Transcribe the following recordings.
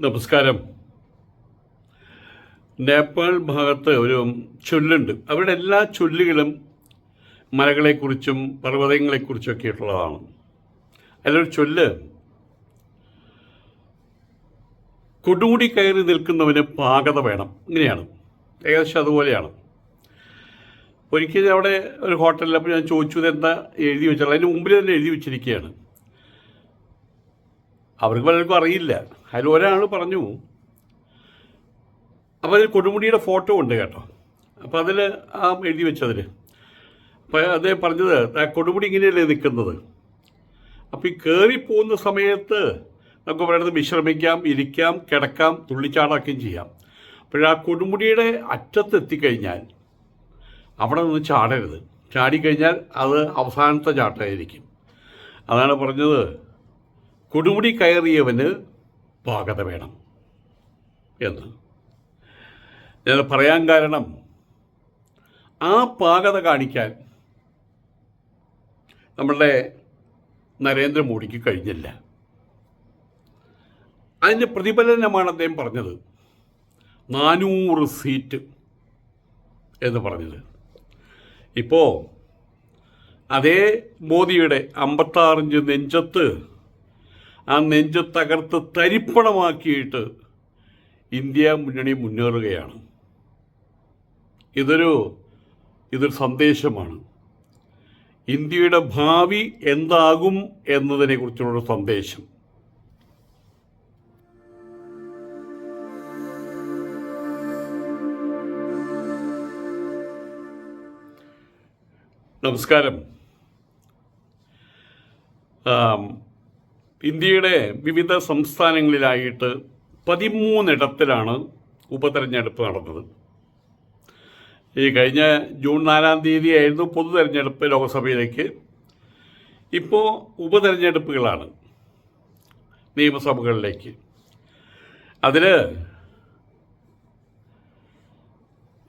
നമസ്കാരം. നേപ്പാൾ ഭാഗത്ത് ഒരു ചൊല്ലുണ്ട്. അവരുടെ എല്ലാ ചൊല്ലുകളും മലകളെക്കുറിച്ചും പർവതങ്ങളെക്കുറിച്ചൊക്കെ ഉള്ളതാണ് അതിലൊരു ചൊല്ല് കൊടുമുടി കയറി നിൽക്കുന്നവന് പാകത വേണം. ഇങ്ങനെയാണ്. ഏകദേശം അതുപോലെയാണ്. ഒരിക്കൽ അവിടെ ഒരു ഹോട്ടലിൽ അപ്പോൾ ഞാൻ ചോദിച്ചു ഇതെന്താ എഴുതി വെച്ചാൽ അതിന് മുമ്പിൽ തന്നെ എഴുതി വെച്ചിരിക്കുകയാണ്. അവർക്ക് പലർക്കും അറിയില്ല. അതിൽ ഒരാൾ പറഞ്ഞു അപ്പോൾ അതിൽ കൊടുമുടിയുടെ ഫോട്ടോ ഉണ്ട് കേട്ടോ. അപ്പോൾ അതിൽ ആ എഴുതി വെച്ചതിൽ അപ്പോൾ അദ്ദേഹം പറഞ്ഞത് കൊടുമുടി ഇങ്ങനെയല്ലേ നിൽക്കുന്നത്? അപ്പോൾ ഈ കയറിപ്പോകുന്ന സമയത്ത് നമുക്ക് പറയുന്നത് വിശ്രമിക്കാം ഇരിക്കാം കിടക്കാം തുള്ളിച്ചാടാക്കുകയും ചെയ്യാം. അപ്പോൾ ആ കൊടുമുടിയുടെ അറ്റത്ത് എത്തിക്കഴിഞ്ഞാൽ അവിടെ നിന്ന് ചാടരുത്. ചാടിക്കഴിഞ്ഞാൽ അത് അവസാനത്തെ ചാട്ടമായിരിക്കും അതാണ് പറഞ്ഞത് കൊടുമുടി കയറിയവന് പാകത വേണം എന്ന്. ഞാൻ പറയാൻ കാരണം ആ പാകത കാണിക്കാൻ നമ്മളുടെ നരേന്ദ്രമോദിക്ക് കഴിഞ്ഞില്ല. അതിന്റെ പ്രതിഫലനമാണ് അദ്ദേഹം പറഞ്ഞത്. നാനൂറ് സീറ്റ് എന്ന് പറഞ്ഞത്. ഇപ്പോൾ അതേ മോദിയുടെ അമ്പത്താറിഞ്ച് നെഞ്ചത്ത് ആ നെഞ്ച് തകർത്ത് തരിപ്പണമാക്കിയിട്ട് ഇന്ത്യ മുന്നണി മുന്നേറുകയാണ്. ഇതൊരു ഇതൊരു സന്ദേശമാണ്. ഇന്ത്യയുടെ ഭാവി എന്താകും എന്നതിനെക്കുറിച്ചുള്ള സന്ദേശം. നമസ്കാരം. ഇന്ത്യയുടെ വിവിധ സംസ്ഥാനങ്ങളിലായിട്ട് പതിമൂന്നിടത്തിലാണ് ഉപതെരഞ്ഞെടുപ്പ് നടന്നത്. ഈ കഴിഞ്ഞ ജൂൺ നാലാം തീയതി ആയിരുന്നു പൊതു തെരഞ്ഞെടുപ്പ് ലോക്സഭയിലേക്ക്. ഇപ്പോൾ ഉപതെരഞ്ഞെടുപ്പുകളാണ് നിയമസഭകളിലേക്ക്. അതിൽ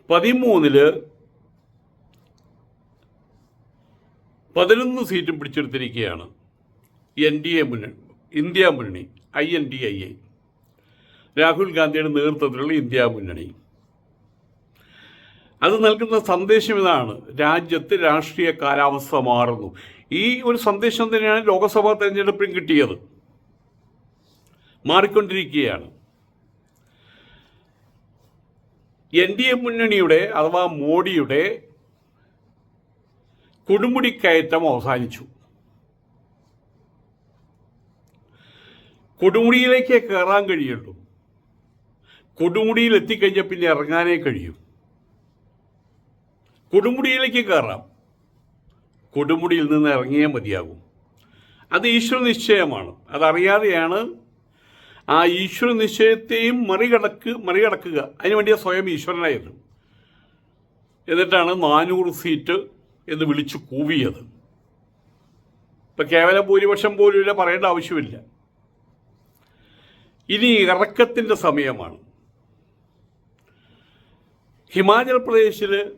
പതിമൂന്നിൽ പതിനൊന്ന് സീറ്റും പിടിച്ചെടുത്തിരിക്കുകയാണ് എൻ ഡി എ മുന്നണി. ഇന്ത്യ മുന്നണി I N D I A. Rahul ഗാന്ധിയുടെ നേതൃത്വത്തിലുള്ള ഇന്ത്യ മുന്നണി. അത് നൽകുന്ന സന്ദേശം ഇതാണ്. രാജ്യത്ത് രാഷ്ട്രീയ കാലാവസ്ഥ മാറുന്നു. ഈ ഒരു സന്ദേശം തന്നെയാണ് ലോക്സഭാ തെരഞ്ഞെടുപ്പിലും കിട്ടിയത്. മാറിക്കൊണ്ടിരിക്കുകയാണ്. എൻ ഡി എ മുന്നണിയുടെ അഥവാ മോഡിയുടെ കൊടുമുടിക്കയറ്റം അവസാനിച്ചു. കൊടുമുടിയിലേക്ക് കയറാൻ കഴിയുള്ളൂ. കൊടുമുടിയിൽ എത്തിക്കഴിഞ്ഞാൽ പിന്നെ ഇറങ്ങാനേ കഴിയും. കൊടുമുടിയിലേക്ക് കയറാം. കൊടുമുടിയിൽ നിന്ന് ഇറങ്ങിയേ മതിയാകും. അത് ഈശ്വര നിശ്ചയമാണ്. അതറിയാതെയാണ് ആ ഈശ്വര നിശ്ചയത്തെയും മറികടക്ക് മറികടക്കുക. അതിനുവേണ്ടിയാ സ്വയം ഈശ്വരനായിരുന്നു എന്നിട്ടാണ് നാനൂറ് സീറ്റ് എന്ന് വിളിച്ചു കൂവിയത്. ഇപ്പം കേവല ഭൂരിപക്ഷം പോലും ഇല്ല പറയേണ്ട ആവശ്യമില്ല. ഇനി ഇറക്കത്തിന്റെ സമയമാണ്. ഹിമാചൽ പ്രദേശിൽ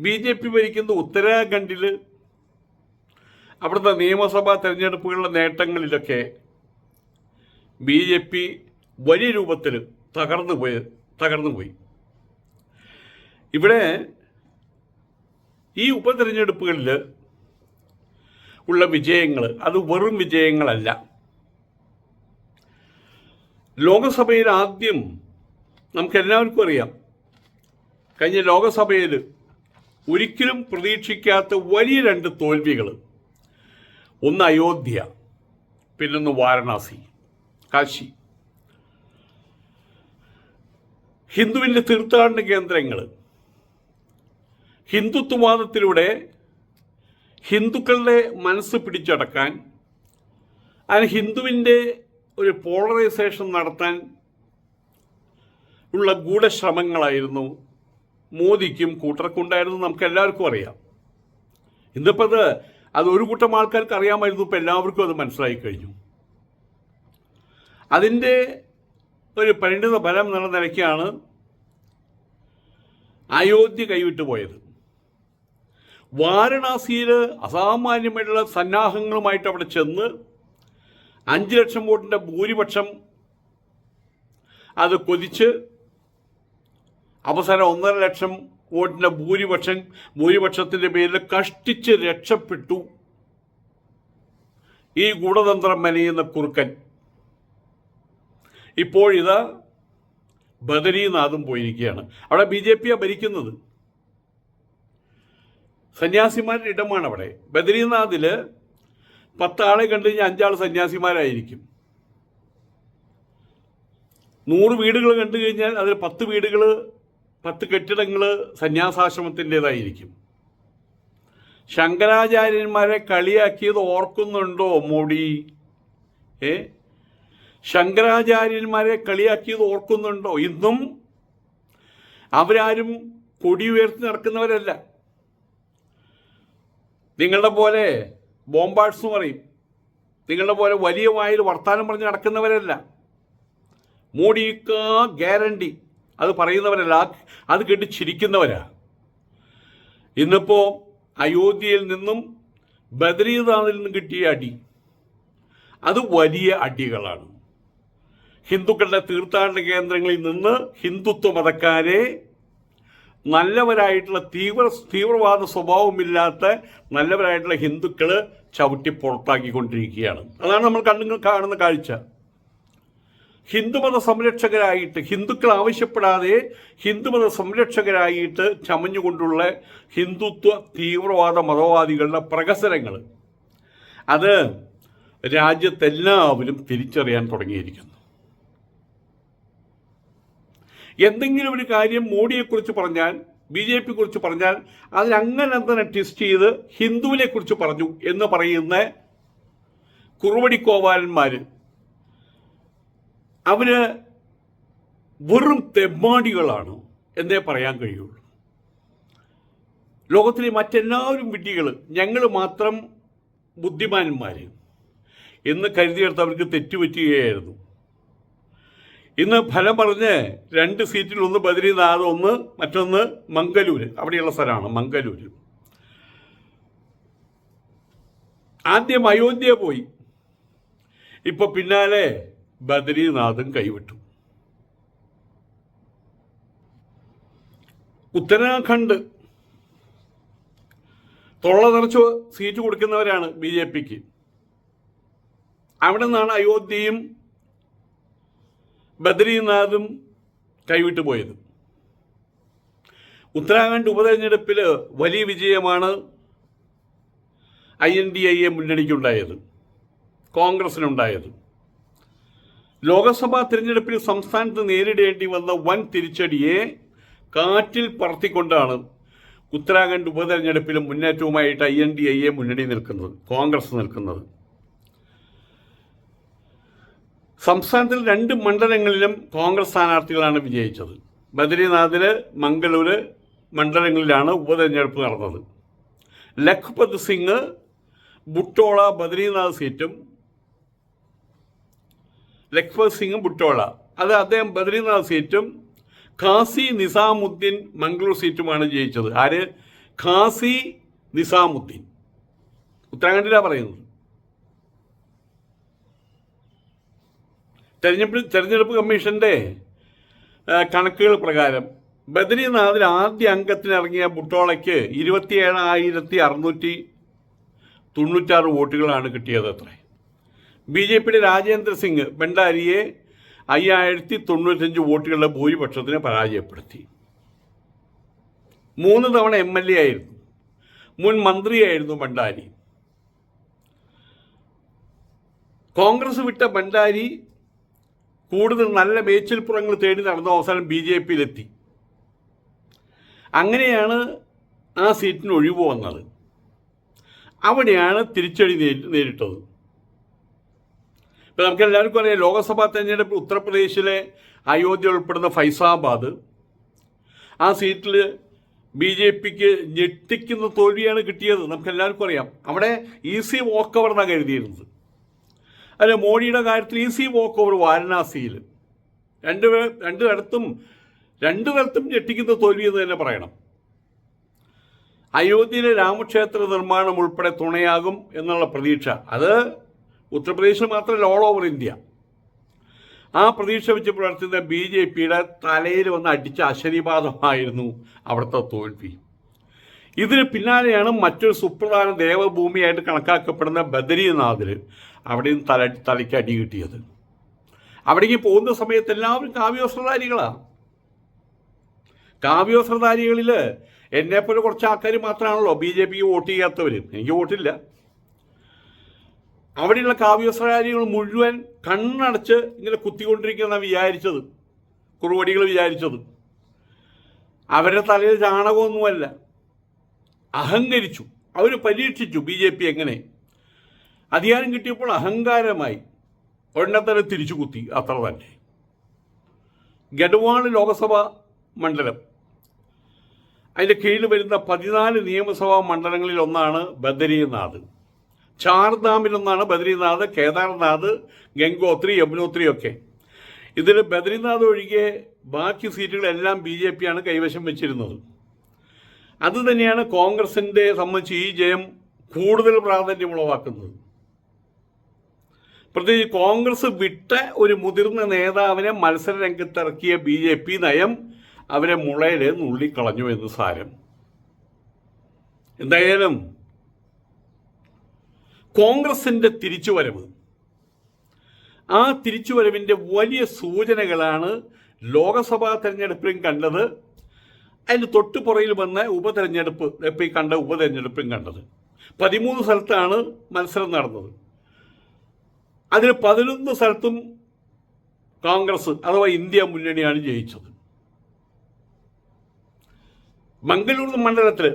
ബി ജെ പി ഭരിക്കുന്ന ഉത്തരാഖണ്ഡിൽ അവിടുത്തെ നിയമസഭാ തെരഞ്ഞെടുപ്പുകളുടെ നേട്ടങ്ങളിലൊക്കെ ബി ജെ പി വലിയ രൂപത്തിൽ തകർന്നു പോയ തകർന്നു പോയി. ഇവിടെ ഈ ഉപതെരഞ്ഞെടുപ്പുകളിൽ ഉള്ള വിജയങ്ങൾ അത് വെറും വിജയങ്ങളല്ല. ലോകസഭയിൽ ആദ്യം നമുക്ക് എല്ലാവർക്കും അറിയാം. കഴിഞ്ഞ ലോകസഭയിൽ ഒരിക്കലും പ്രതീക്ഷിക്കാത്ത വലിയ രണ്ട് തോൽവികൾ ഒന്ന് അയോധ്യ പിന്നൊന്ന് വാരണാസി കാശി. ഹിന്ദുവിന്റെ തീർത്ഥാടന കേന്ദ്രങ്ങൾ ഹിന്ദുത്വവാദത്തിലൂടെ ഹിന്ദുക്കളുടെ മനസ്സ് പിടിച്ചടക്കാൻ അതിന് ഹിന്ദുവിന്റെ ഒരു പോളറൈസേഷൻ നടത്താൻ ഉള്ള ഗൂഢശ്രമങ്ങളായിരുന്നു മോദിക്കും കൂട്ടർക്കും ഉണ്ടായിരുന്നു നമുക്ക് എല്ലാവർക്കും അറിയാം. ഇന്നിപ്പോൾ അത് അത് ഒരു കൂട്ടം ആൾക്കാർക്ക് അറിയാമായിരുന്നു ഇപ്പോൾ എല്ലാവർക്കും അത് മനസ്സിലായി കഴിഞ്ഞു. അതിന്റെ ഒരു പരിണിത ഫലം എന്നുള്ള നിലയ്ക്കാണ് അയോധ്യ കൈവിട്ടു പോയത്. വാരണാസിയിൽ അസാമാന്യമായിട്ടുള്ള സന്നാഹങ്ങളുമായിട്ട് അവിടെ ചെന്ന് അഞ്ച് ലക്ഷം വോട്ടിന്റെ ഭൂരിപക്ഷം അത് കൊതിച്ച് അവസാനം ഒന്നര ലക്ഷം വോട്ടിന്റെ ഭൂരിപക്ഷം ഭൂരിപക്ഷത്തിന്റെ പേരിൽ കഷ്ടിച്ച് രക്ഷപ്പെട്ടു. ഈ ഗൂഢതന്ത്രം മെനയുന്ന കുറുക്കൻ. ഇപ്പോഴിത് ബദരീനാഥും പോയിരിക്കുകയാണ്. അവിടെ ബി ജെ പിയാണ് ഭരിക്കുന്നത്. സന്യാസിമാരുടെ ഇടമാണ് അവിടെ ബദരീനാഥിൽ പത്താളെ കണ്ടു കഴിഞ്ഞാൽ അഞ്ചാൾ സന്യാസിമാരായിരിക്കും. നൂറ് വീടുകൾ കണ്ടു കഴിഞ്ഞാൽ അതിൽ പത്ത് വീടുകൾ പത്ത് കെട്ടിടങ്ങൾ സന്യാസാശ്രമത്തിന്റെതായിരിക്കും ശങ്കരാചാര്യന്മാരെ കളിയാക്കിയത് ഓർക്കുന്നുണ്ടോ മോഡി? ഏ? ശങ്കരാചാര്യന്മാരെ കളിയാക്കിയത് ഓർക്കുന്നുണ്ടോ? ഇന്നും അവരാരും കൊടി ഉയർത്തി നടക്കുന്നവരല്ല. നിങ്ങളുടെ പോലെ ബോംബാഴ്സ് എന്ന് പറയും. നിങ്ങളുടെ പോലെ വലിയ വായിൽ വർത്താനം പറഞ്ഞ് നടക്കുന്നവരല്ല. മോഡിക്ക് ഗ്യാരണ്ടി. അത് പറയുന്നവരല്ല. അത് കേട്ട് ചിരിക്കുന്നവരാ. ഇന്നിപ്പോൾ അയോധ്യയിൽ നിന്നും ബദ്രീനാഥിൽ നിന്നും കിട്ടിയ അടി. അത് വലിയ അടികളാണ്. ഹിന്ദുക്കളുടെ തീർത്ഥാടന കേന്ദ്രങ്ങളിൽ നിന്ന് ഹിന്ദുത്വ മതക്കാരെ നല്ലവരായിട്ടുള്ള തീവ്ര തീവ്രവാദ സ്വഭാവമില്ലാത്ത നല്ലവരായിട്ടുള്ള ഹിന്ദുക്കൾ ചവിട്ടി പുറത്താക്കിക്കൊണ്ടിരിക്കുകയാണ്. അതാണ് നമ്മൾ കണ്ണുങ്ങൾ കാണുന്ന കാഴ്ച. ഹിന്ദുമത സംരക്ഷകരായിട്ട് ഹിന്ദുക്കൾ ആവശ്യപ്പെടാതെ ഹിന്ദുമത സംരക്ഷകരായിട്ട് ചമഞ്ഞുകൊണ്ടുള്ള ഹിന്ദുത്വ തീവ്രവാദ മതവാദികളുടെ പ്രകസനങ്ങൾ അത് രാജ്യത്തെല്ലാവരും തിരിച്ചറിയാൻ തുടങ്ങിയിരിക്കുന്നു. എന്തെങ്കിലും ഒരു കാര്യം മോഡിയെക്കുറിച്ച് പറഞ്ഞാൽ ബി ജെ പി കുറിച്ച് പറഞ്ഞാൽ അതിനങ്ങനെ തന്നെ ട്വിസ്റ്റ് ചെയ്ത് ഹിന്ദുവിനെ കുറിച്ച് പറഞ്ഞു എന്ന് പറയുന്ന കുറുവടിക്കോവാലന്മാർ അവർ വെറും തെമ്മാടികളാണ് എന്നേ പറയാൻ കഴിയുള്ളൂ. ലോകത്തിലെ മറ്റെല്ലാവരും വിഡ്ഢികൾ ഞങ്ങൾ മാത്രം ബുദ്ധിമാന്മാർ എന്ന് കരുതിയെടുത്ത് അവർക്ക് തെറ്റുപറ്റുകയായിരുന്നു. ഇന്ന് ഫലം പറഞ്ഞ് രണ്ട് സീറ്റിൽ ഒന്ന് ബദ്രീനാഥ് ഒന്ന് മറ്റൊന്ന് മംഗലൂര്. അവിടെയുള്ള സ്ഥലമാണ് മംഗലൂര്. ആദ്യം അയോധ്യ പോയി. ഇപ്പൊ പിന്നാലെ ബദ്രീനാഥും കൈവിട്ടു. ഉത്തരാഖണ്ഡ്. തൊള്ള നിറച്ച് സീറ്റ് കൊടുക്കുന്നവരാണ് ബി ജെ പിക്ക്. അവിടെ നിന്നാണ് അയോധ്യയും ബദ്രീനാഥും കൈവിട്ടു പോയത്. ഉത്തരാഖണ്ഡ് ഉപതെരഞ്ഞെടുപ്പിൽ വലിയ വിജയമാണ് I N D I A മുന്നണിക്കുണ്ടായത് കോൺഗ്രസിനുണ്ടായത്. ലോക്സഭാ തിരഞ്ഞെടുപ്പിൽ സംസ്ഥാനത്ത് നേരിടേണ്ടി വന്ന വൻ തിരിച്ചടിയെ കാറ്റിൽ പറത്തിക്കൊണ്ടാണ് ഉത്തരാഖണ്ഡ് ഉപതെരഞ്ഞെടുപ്പിലും മുന്നേറ്റവുമായിട്ട് I N D I A മുന്നണി നിൽക്കുന്നത് കോൺഗ്രസ് നിൽക്കുന്നത്. സംസ്ഥാനത്തിൽ രണ്ട് മണ്ഡലങ്ങളിലും കോൺഗ്രസ് സ്ഥാനാർത്ഥികളാണ് വിജയിച്ചത്. ബദരിനാഥിൽ മംഗളൂര് മണ്ഡലങ്ങളിലാണ് ഉപതെരഞ്ഞെടുപ്പ് നടന്നത്. ലഖ്പത് സിംഗ് ബുട്ടോള ബദ്രീനാഥ് സീറ്റും. ലഖ്പത് സിംഗ് ബുട്ടോള. അത് അദ്ദേഹം ബദ്രീനാഥ് സീറ്റും. ഖാസി നിസാമുദ്ദീൻ മംഗളൂർ സീറ്റുമാണ് ജയിച്ചത്. ആര്? ഖാസി നിസാമുദ്ദീൻ. ഉത്തരാഖണ്ഡിലാണ് പറയുന്നത്. തെരഞ്ഞെടുപ്പ് തെരഞ്ഞെടുപ്പ് കമ്മീഷന്റെ കണക്കുകൾ പ്രകാരം ബദ്രീനാഥിൽ ആദ്യ അംഗത്തിന് ഇറങ്ങിയ ബുട്ടോളയ്ക്ക് ഇരുപത്തിയേഴായിരത്തി അറുന്നൂറ്റി തൊണ്ണൂറ്റാറ് വോട്ടുകളാണ് കിട്ടിയത് അത്ര. ബി ജെ പിയുടെ രാജേന്ദ്ര സിംഗ് ഭണ്ഡാരിയെ അയ്യായിരത്തി തൊണ്ണൂറ്റഞ്ച് വോട്ടുകളുടെ ഭൂരിപക്ഷത്തിന് പരാജയപ്പെടുത്തി. മൂന്ന് തവണ എം എൽ എ ആയിരുന്നു. മുൻ മന്ത്രിയായിരുന്നു ഭണ്ഡാരി കോൺഗ്രസ് വിട്ട ഭണ്ഡാരി കൂടുതൽ നല്ല മേച്ചിൽപ്പുറങ്ങൾ തേടി നടന്ന അവസാനം ബി ജെ പിയിലെത്തി. അങ്ങനെയാണ് ആ സീറ്റിന് ഒഴിവ് വന്നത്. അവിടെയാണ് തിരിച്ചടി നേരിട്ടത്. ഇപ്പം നമുക്ക് എല്ലാവർക്കും അറിയാം ലോക്സഭാ തെരഞ്ഞെടുപ്പ് ഉത്തർപ്രദേശിലെ അയോധ്യ ഉൾപ്പെടുന്ന ഫൈസാബാദ്. ആ സീറ്റിൽ ബി ജെ പിക്ക് ഞെട്ടിക്കുന്ന തോൽവിയാണ് കിട്ടിയത്. നമുക്ക് എല്ലാവർക്കും അറിയാം. അവിടെ ഈസി വോക്ക് ഓവർ എന്നാണ് കരുതിയിരുന്നത്. അല്ല മോഡിയുടെ കാര്യത്തിൽ ഈസി വോക്ക് ഓവർ വാരണാസിയിൽ. രണ്ട് രണ്ടു തരത്തും രണ്ടു തരത്തും ഞെട്ടിക്കുന്ന തോൽവി എന്ന് തന്നെ പറയണം. അയോധ്യയിലെ രാമക്ഷേത്ര നിർമ്മാണം ഉൾപ്പെടെ തുണയാകും എന്നുള്ള പ്രതീക്ഷ. അത് ഉത്തർപ്രദേശിൽ മാത്രമല്ല ഓൾ ഓവർ ഇന്ത്യ. ആ പ്രതീക്ഷ വെച്ച് പുലർത്തുന്ന ബി ജെ പിയുടെ തലയിൽ വന്ന് അടിച്ച അശനിപാതമായിരുന്നു അവിടുത്തെ തോൽവി. ഇതിന് പിന്നാലെയാണ് മറ്റൊരു സുപ്രധാന ദേവഭൂമിയായിട്ട് കണക്കാക്കപ്പെടുന്ന ബദരീനാഥിൽ അവിടെയും തല തലയ്ക്ക് അടി കിട്ടിയത്. അവിടേക്ക് പോകുന്ന സമയത്ത് എല്ലാവരും കാവ്യവസ്ത്രധാരികളാണ് കാവ്യവസ്ത്രധാരികളിൽ എന്നെപ്പോലെ കുറച്ച് ആൾക്കാർ മാത്രമാണല്ലോ ബി ജെ പിക്ക് വോട്ട് ചെയ്യാത്തവർ എനിക്ക് വോട്ടില്ല. അവിടെയുള്ള കാവ്യവസ്ത്രധാരികൾ മുഴുവൻ കണ്ണടച്ച് ഇങ്ങനെ കുത്തിക്കൊണ്ടിരിക്കുന്ന വിചാരിച്ചത്. കുറുവടികൾ വിചാരിച്ചത്. അവരുടെ തലയിൽ ചാണകമൊന്നുമല്ല. അഹങ്കരിച്ചു. അവർ പരീക്ഷിച്ചു ബി ജെ പി എങ്ങനെ. അധികാരം കിട്ടിയപ്പോൾ അഹങ്കാരമായി. തന്നെ തിരിച്ചു കുത്തി അത്ര തന്നെ. ഗഡ്വാൾ ലോക്സഭാ മണ്ഡലം. അതിന്റെ കീഴിൽ വരുന്ന പതിനാല് നിയമസഭാ മണ്ഡലങ്ങളിൽ ഒന്നാണ് ബദരീനാഥ്. ചാർധാമിലൊന്നാണ് ബദരീനാഥ് കേദാർനാഥ് ഗംഗോത്രി യമുനോത്രി ഒക്കെ. ഇതിൽ ബദരീനാഥ് ഒഴികെ ബാക്കി സീറ്റുകളെല്ലാം ബി ജെ പിയാണ് കൈവശം വെച്ചിരുന്നത്. അതുതന്നെയാണ് കോൺഗ്രസിന്റെ സംബന്ധിച്ച് ഈ ജയം കൂടുതൽ പ്രാധാന്യം ഉളവാക്കുന്നത്. പ്രത്യേകിച്ച് കോൺഗ്രസ് വിട്ട ഒരു മുതിർന്ന നേതാവിനെ മത്സര രംഗത്തിറക്കിയ ബി ജെ പി നയം അവരെ മുളയിൽ നുള്ളിക്കളഞ്ഞു എന്ന് സാരം. എന്തായാലും കോൺഗ്രസിന്റെ തിരിച്ചുവരവ് ആ തിരിച്ചുവരവിന്റെ വലിയ സൂചനകളാണ് ലോകസഭാ തെരഞ്ഞെടുപ്പിലും കണ്ടത്. അതിന് തൊട്ടുപുറയിൽ വന്ന ഉപതെരഞ്ഞെടുപ്പ് ഇപ്പോൾ ഈ കണ്ട ഉപതെരഞ്ഞെടുപ്പും കണ്ടത്. പതിമൂന്ന് സ്ഥലത്താണ് മത്സരം നടന്നത്. അതിൽ പതിനൊന്ന് സ്ഥലത്തും കോൺഗ്രസ് അഥവാ ഇന്ത്യ മുന്നണിയാണ് ജയിച്ചത്. മംഗളൂർ മണ്ഡലത്തിൽ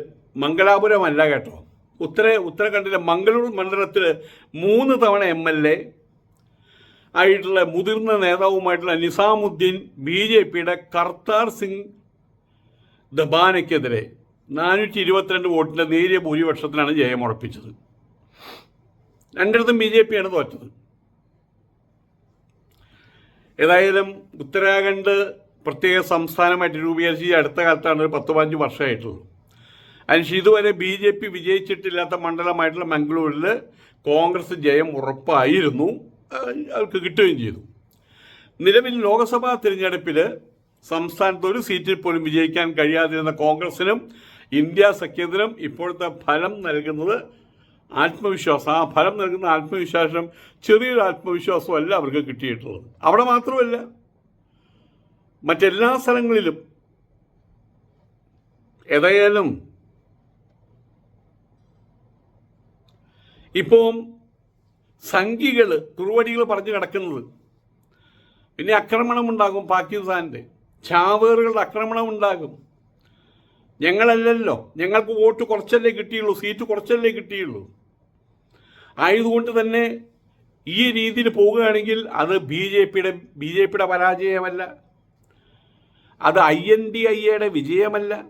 മംഗലാപുരമല്ല കേട്ടോ. ഉത്തര ഉത്തരാഖണ്ഡിലെ മംഗളൂർ മണ്ഡലത്തിൽ മൂന്ന് തവണ എം എൽ എ ആയിട്ടുള്ള മുതിർന്ന നേതാവുമായിട്ടുള്ള നിസാമുദ്ദീൻ ബി ജെ പിയുടെ കർത്താർ സിംഗ് ദബാനയ്ക്കെതിരെ നാനൂറ്റി ഇരുപത്തിരണ്ട് വോട്ടിന്റെ നേരിയ ജയം ഉറപ്പിച്ചത്. രണ്ടിടത്തും ബി ജെ പിയാണ് തോറ്റത്. ഏതായാലും ഉത്തരാഖണ്ഡ് പ്രത്യേക സംസ്ഥാനമായിട്ട് രൂപീകരിച്ച് അടുത്ത കാലത്താണ് ഒരു പത്ത് പതിനഞ്ച് വർഷമായിട്ടുള്ളൂ. അതിന് ഇതുവരെ ബി ജെ പി വിജയിച്ചിട്ടില്ലാത്ത മണ്ഡലമായിട്ടുള്ള മംഗളൂരിൽ കോൺഗ്രസ് ജയം ഉറപ്പായിരുന്നു. അവർക്ക് കിട്ടുകയും ചെയ്തു. നിലവിൽ ലോക്സഭാ തിരഞ്ഞെടുപ്പിൽ സംസ്ഥാനത്ത് ഒരു സീറ്റിൽ പോലും വിജയിക്കാൻ കഴിയാതിരുന്ന കോൺഗ്രസിനും ഇന്ത്യ സഖ്യത്തിനും ഇപ്പോഴത്തെ ഫലം നൽകുന്നത് ആത്മവിശ്വാസം. ആ ഫലം നൽകുന്ന ആത്മവിശ്വാസം ചെറിയൊരു ആത്മവിശ്വാസമല്ല അവർക്ക് കിട്ടിയിട്ടുള്ളത്. അവിടെ മാത്രമല്ല മറ്റെല്ലാ സ്ഥലങ്ങളിലും ഏതായാലും ഇപ്പം സംഖികൾ കുറുവടികൾ പറഞ്ഞു കിടക്കുന്നത്. പിന്നെ ആക്രമണമുണ്ടാകും പാകിസ്ഥാന്റെ ചാവേറുകളുടെ ആക്രമണം ഉണ്ടാകും. ഞങ്ങളല്ലല്ലോ. ഞങ്ങൾക്ക് വോട്ട് കുറച്ചല്ലേ കിട്ടിയുള്ളൂ സീറ്റ് കുറച്ചല്ലേ കിട്ടിയുള്ളൂ. ആയതുകൊണ്ട് തന്നെ ഈ രീതിയിൽ പോവുകയാണെങ്കിൽ അത് ബി ജെ പിയുടെ ബി ജെ പിയുടെ പരാജയമല്ല. അത് ഐ എൻ ഡി ഐ എയുടെ വിജയമല്ല.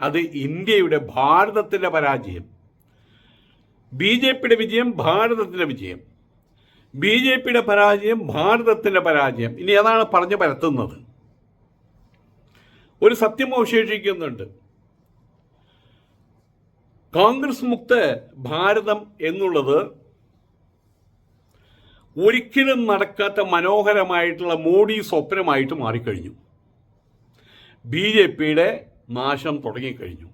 അത് ഇന്ത്യയുടെ ഭാരതത്തിന്റെ പരാജയം. ബി ജെ പിയുടെ വിജയം ഭാരതത്തിന്റെ വിജയം. ബി ജെ പിയുടെ പരാജയം ഭാരതത്തിന്റെ പരാജയം. ഇനി അതാണ് പറഞ്ഞു പരത്തുന്നത്. ഒരു സത്യം അവശേഷിക്കുന്നുണ്ട്. കോൺഗ്രസ് മുക്ത ഭാരതം എന്നുള്ളത് ഒരിക്കലും നടക്കാത്ത മനോഹരമായിട്ടുള്ള മോഡി സ്വപ്നമായിട്ട് മാറിക്കഴിഞ്ഞു. ബി ജെ പിയുടെ നാശം തുടങ്ങിക്കഴിഞ്ഞു.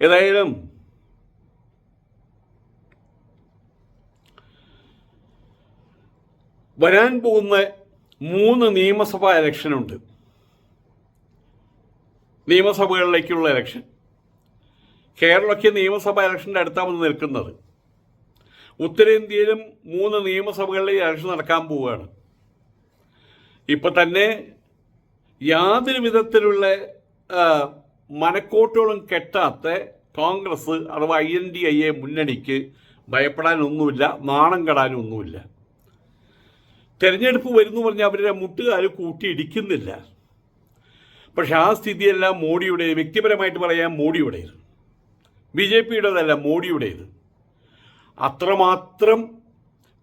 ഏതായാലും വരാൻ പോകുന്ന മൂന്ന് നിയമസഭാ ഇലക്ഷനുണ്ട് നിയമസഭകളിലേക്കുള്ള ഇലക്ഷൻ കേരളയ്ക്ക് നിയമസഭാ ഇലക്ഷന്റെ അടുത്താണ് നിൽക്കുന്നത്. ഉത്തരേന്ത്യയിലും മൂന്ന് നിയമസഭകളിലെ ഇലക്ഷൻ നടക്കാൻ പോവുകയാണ്. ഇപ്പം തന്നെ യാതൊരു വിധത്തിലുള്ള മനക്കോട്ടോളം കെട്ടാത്ത കോൺഗ്രസ് അഥവാ I N D I A മുന്നണിക്ക് ഭയപ്പെടാനൊന്നുമില്ല നാണം കെടാനൊന്നുമില്ല. തെരഞ്ഞെടുപ്പ് വരുന്നു പറഞ്ഞാൽ അവരുടെ മുട്ടുകാർ കൂട്ടിയിടിക്കുന്നില്ല. പക്ഷെ ആ സ്ഥിതിയെല്ലാം മോഡിയുടെ വ്യക്തിപരമായിട്ട് പറയാൻ മോഡിയുടേത്. B J പിയുടേതല്ല മോഡിയുടേത്. അത്രമാത്രം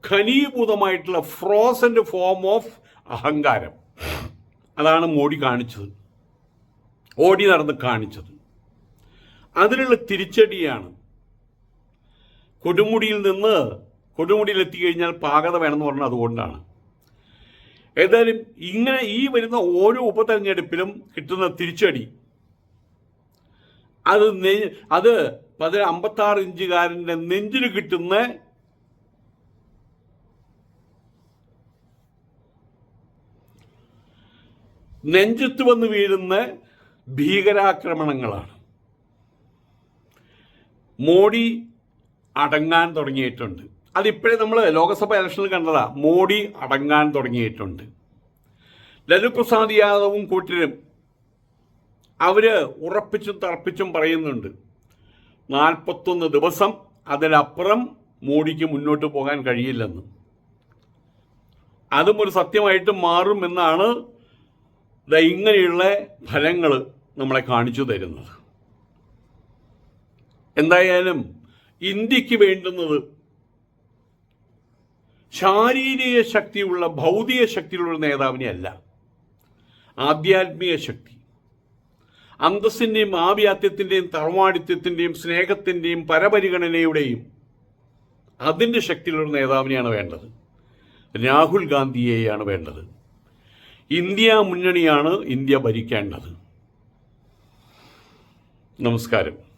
ഖനീഭൂതമായിട്ടുള്ള ഫ്രോസന്റ് ഫോം ഓഫ് അഹങ്കാരം. അതാണ് മോഡി കാണിച്ചത്. ഓടി നടന്ന് കാണിച്ചത്. അതിനുള്ള തിരിച്ചടിയാണ്. കൊടുമുടിയിൽ നിന്ന് കൊടുമുടിയിൽ എത്തിക്കഴിഞ്ഞാൽ പാകത വേണമെന്ന് പറഞ്ഞാൽ അതുകൊണ്ടാണ്. ഏതായാലും ഇങ്ങനെ ഈ വരുന്ന ഓരോ ഉപതെരഞ്ഞെടുപ്പിലും കിട്ടുന്ന തിരിച്ചടി. അത് അത് അമ്പത്തി അമ്പത്താറ് ഇഞ്ചുകാരന്റെ നെഞ്ചിന് കിട്ടുന്ന നെഞ്ചത്ത് വന്ന് വീഴുന്ന ഭീകരാക്രമണങ്ങളാണ്. മോഡി അടങ്ങാൻ തുടങ്ങിയിട്ടുണ്ട്. അതിപ്പോഴേ നമ്മൾ ലോക്സഭ ഇലക്ഷനിൽ കണ്ടതാ മോഡി അടങ്ങാൻ തുടങ്ങിയിട്ടുണ്ട്. ലലു പ്രസാദ് യാദവും കൂട്ടരും അവർ ഉറപ്പിച്ചും തറപ്പിച്ചും പറയുന്നുണ്ട് നാൽപ്പത്തൊന്ന് ദിവസം അതിനപ്പുറം മോഡിക്ക് മുന്നോട്ട് പോകാൻ കഴിയില്ലെന്ന്. അതും ഒരു സത്യമായിട്ട് മാറും എന്നാണ് ഇങ്ങനെയുള്ള ഫലങ്ങൾ നമ്മളെ കാണിച്ചു തരുന്നത്. എന്തായാലും ഇന്ത്യയ്ക്ക് വേണ്ടുന്നത് ശാരീരിക ശക്തിയുള്ള ഭൗതിക ശക്തിയുള്ള നേതാവിനെ അല്ല. ആധ്യാത്മിക ശക്തി. അന്തസ്സിന്റെയും ആവ്യാത്യത്തിന്റെയും തറവാടിത്യത്തിന്റെയും സ്നേഹത്തിന്റെയും പരപരിഗണനയുടെയും അതിന്റെ ശക്തിയുള്ള ഒരു നേതാവിനെയാണ് വേണ്ടത്. രാഹുൽ ഗാന്ധിയെയാണ് വേണ്ടത്. ഇന്ത്യ മുന്നണിയാണ് ഇന്ത്യ ഭരിക്കേണ്ടത്. നമസ്കാരം.